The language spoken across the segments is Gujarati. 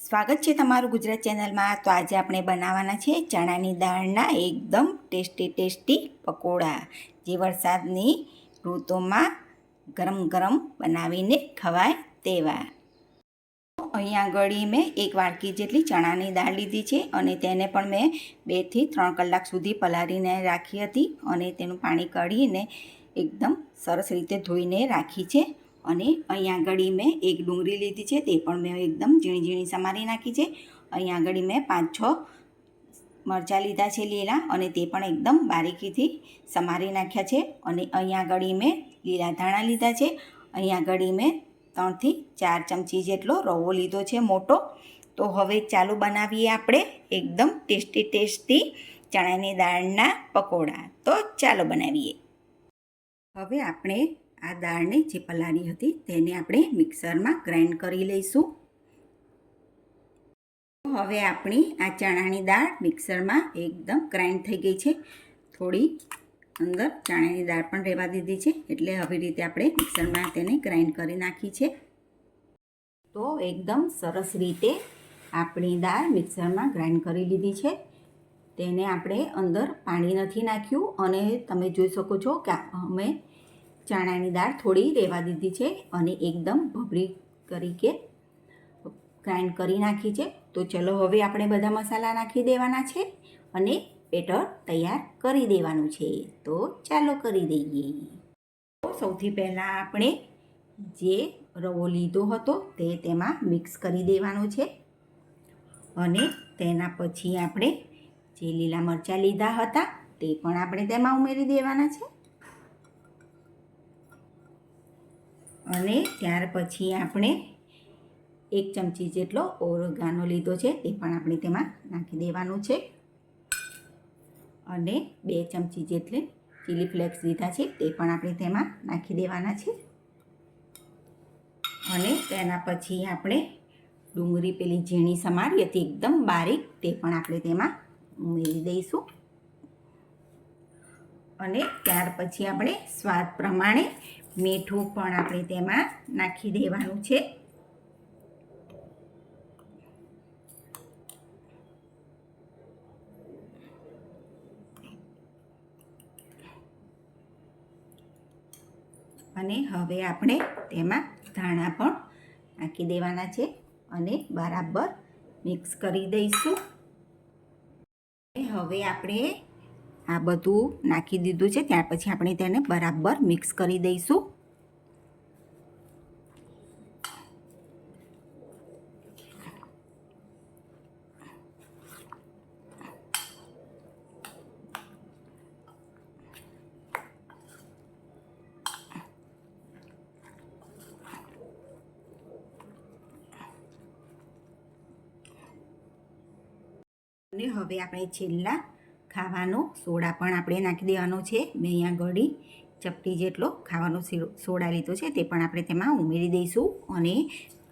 સ્વાગત છે તમારું ગુજરાત ચેનલમાં. તો આજે આપણે બનાવવાના છે ચણાની દાળના એકદમ ટેસ્ટી ટેસ્ટી પકોડા. જે વરસાદની ઋતુમાં ગરમ ગરમ બનાવીને ખવાય તેવા. અહીંયા આગળ મેં એક વાડકી જેટલી ચણાની દાળ લીધી છે અને તેને પણ મેં બેથી ત્રણ કલાક સુધી પલાળીને રાખી હતી અને તેનું પાણી કાઢીને એકદમ સરસ રીતે ધોઈને રાખી છે. અને અહીંયા આગળ મેં એક ડુંગળી લીધી છે, તે પણ મેં એકદમ ઝીણી ઝીણી સમારી નાખી છે. અહીંયા આગળ મેં પાંચ છ મરચાં લીધા છે લીલા અને તે પણ એકદમ બારીકીથી સમારી નાખ્યા છે. અને અહીંયા આગળ મેં લીલા ધાણા લીધા છે. અહીંયા આગળ મેં ત્રણથી ચાર ચમચી જેટલો રવો લીધો છે મોટો. તો હવે ચાલુ બનાવીએ આપણે એકદમ ટેસ્ટી ટેસ્ટી ચણાની દાળના પકોડા. તો ચાલો બનાવીએ. હવે આપણે આ દાળને જે પલાળી હતી તેને આપણે મિક્સરમાં ગ્રાઇન્ડ કરી લઈશું. હવે આપણી આ ચણાની દાળ મિક્સરમાં એકદમ ગ્રાઇન્ડ થઈ ગઈ છે. થોડી અંદર ચણાની દાળ પણ રહેવા દીધી છે, એટલે આવી રીતે આપણે મિક્સરમાં તેને ગ્રાઇન્ડ કરી નાખી છે. તો એકદમ સરસ રીતે આપણી દાળ મિક્સરમાં ગ્રાઇન્ડ કરી લીધી છે. તેને આપણે અંદર પાણી નથી નાખ્યું, અને તમે જોઈ શકો છો કે અમે ચણાની દાળ થોડી રહેવા દીધી છે અને એકદમ ભભરી તરીકે ગ્રાઇન્ડ કરી નાખી છે. તો ચલો હવે આપણે બધા મસાલા નાખી દેવાના છે અને બેટર તૈયાર કરી દેવાનું છે. તો ચાલો કરી દઈએ. તો સૌથી પહેલાં આપણે જે રવો લીધો હતો તે તેમાં મિક્સ કરી દેવાનો છે અને તેના પછી આપણે જે લીલા મરચાં લીધા હતા તે પણ આપણે તેમાં ઉમેરી દેવાના છે. અને ત્યાર પછી આપણે એક ચમચી જેટલો ઓરગાનો લીધો છે તે પણ આપણે તેમાં નાખી દેવાનું છે. અને બે ચમચી જેટલી ચીલી ફ્લેક્સ લીધા છે તે પણ આપણે તેમાં નાખી દેવાના છે. અને તેના પછી આપણે ડુંગળી પેલી ઝીણી સમારી હતી એકદમ બારીક, તે પણ આપણે તેમાં ઉમેરી દઈશું. અને ત્યાર પછી આપણે સ્વાદ પ્રમાણે મીઠું પણ આપણે તેમાં નાખી દેવાનું છે. અને હવે આપણે તેમાં ધાણા પણ નાખી દેવાના છે અને બરાબર મિક્સ કરી દઈશું. હવે આપણે આ બધું નાખી દીધું છે. ત્યાર પછી આપણે તેને બરાબર મિક્સ કરી દઈશું. અને હવે આપણે છેલ્લા ખાવાનો. સોડા પણ આપણે નાખી દેવાનો છે. મેં અહીંયા ઘડી ચપટી જેટલો ખાવાનો સોડા લીધો છે તે પણ આપણે તેમાં ઉમેરી દઈશું અને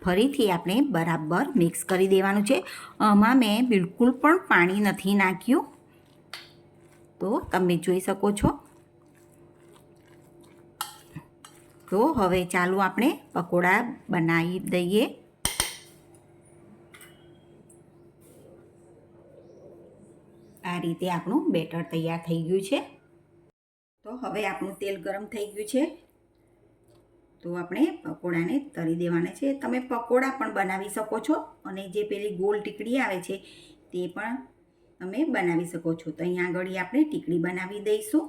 ફરીથી આપણે બરાબર મિક્સ કરી દેવાનું છે. આમાં મેં બિલકુલ પણ પાણી નથી નાખ્યું. તો તમે જોઈ શકો છો. તો હવે ચાલો આપણે પકોડા બનાવી દઈએ. આ રીતે આપણું બેટર તૈયાર થઈ ગયું છે. તો હવે આપણું તેલ ગરમ થઈ ગયું છે. તો આપણે પકોડાને તળી દેવાના છે. તમે પકોડા પણ બનાવી શકો છો અને જે પેલી ગોલ ટીકડી આવે છે તે પણ તમે બનાવી શકો છો. તો અહીંયા આગળ આપણે ટીકડી બનાવી દઈશું.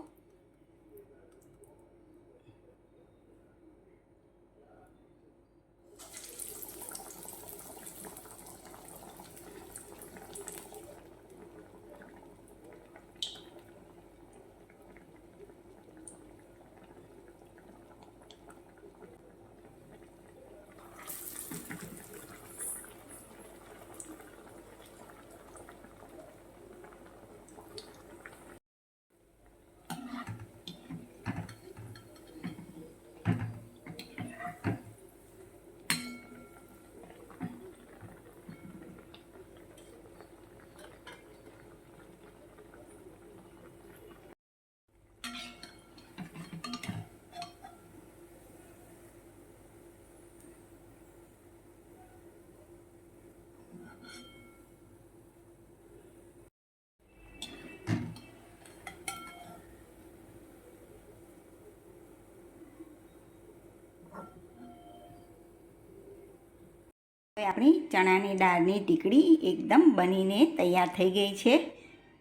હવે આપણી ચણાની દાળની ટીકડી એકદમ બનીને તૈયાર થઈ ગઈ છે.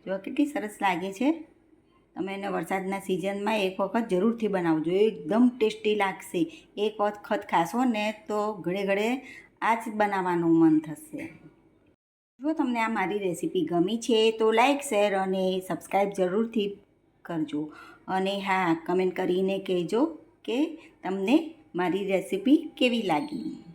જો કેટલી સરસ લાગે છે. તમે એને વરસાદના સિઝનમાં એક વખત જરૂરથી બનાવજો. એકદમ ટેસ્ટી લાગશે. એક વખત ખાશો ને તો ઘડે ઘડે આ જ બનાવવાનું મન થશે. જો તમને આ મારી રેસીપી ગમી છે તો લાઈક, શેર અને સબસ્ક્રાઈબ જરૂરથી કરજો. અને હા, કમેન્ટ કરીને કહેજો કે તમને મારી રેસીપી કેવી લાગી.